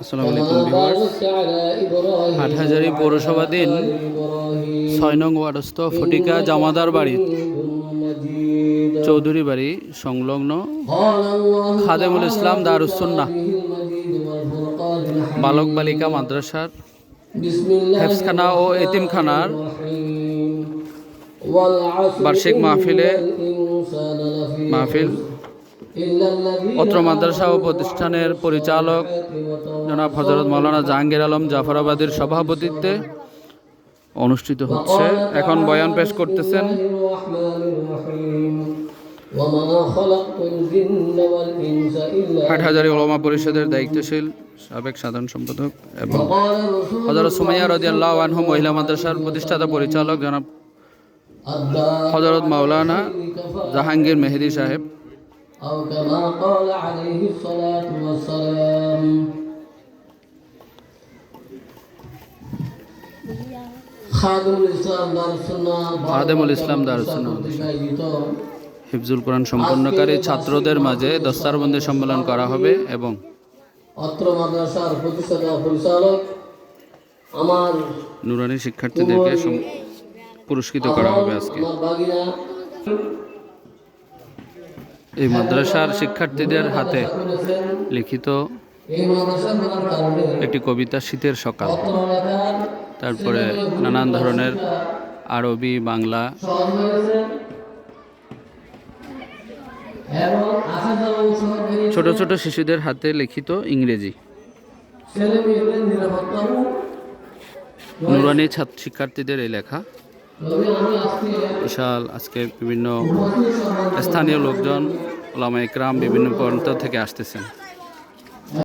আসসালামু পৌরসভা হাটহাজারি পৌরসভাধীন ছয় নং ওয়ার্ডস্থ ফটিকা জামাদার বাড়ি। চৌধুরী বাড়ি সংলগ্ন খাদেমুল ইসলাম দারুসন্না বালক বালিকা মাদ্রাসার হেফসখানা ও এতিমখানার বার্ষিক মাহফিলে মাহফিল অত্র মাদ্রাসা ও প্রতিষ্ঠানের পরিচালক জনাব হজরত মৌলানা জাহাঙ্গীর আলম জাফরাবাদীর সভাপতিত্বে অনুষ্ঠিত হচ্ছে। এখন বয়ান পেশ করতেছেন। হাটহাজারী ওলামা পরিষদের দায়িত্বশীল সাবেক সাধারণ সম্পাদক এবং হজরত সুমাইয়া রদিয়াল্লাহ আনহু মহিলা মাদ্রাসার প্রতিষ্ঠাতা পরিচালক জনাব হজরত মাওলানা জাহাঙ্গীর মেহেদি সাহেব। أو كما قال عليه الصلاة والسلام খাদুল ইসলাম দারুসুন্নাহ খাদেমুল ইসলাম দারুসুন্নাহ আয়োজিত হিফজুল কোরআন সম্পন্নকারী ছাত্রদের মাঝে দস্তারবন্দি সম্মেলন করা হবে এবং অত্র মাদ্রাসার প্রতিষ্ঠাতা পরিচালক আমার নুরানি শিক্ষার্থীদেরকে সম- পুরস্কৃত করা হবে আজকে আমার বাগিনা এই মাদ্রাসার শিক্ষার্থীদের হাতে লিখিত একটি কবিতা শীতের সকাল। তারপরে নানান ধরনের আরবি, বাংলা। ছোট ছোট শিশুদের হাতে লিখিত ইংরেজি। নুরানি ছাত্র শিক্ষার্থীদের এই লেখা। বিশাল আজকে বিভিন্ন স্থানীয় লোকজন ওলামা একরাম বিভিন্ন প্রান্ত থেকে আসতেছেন।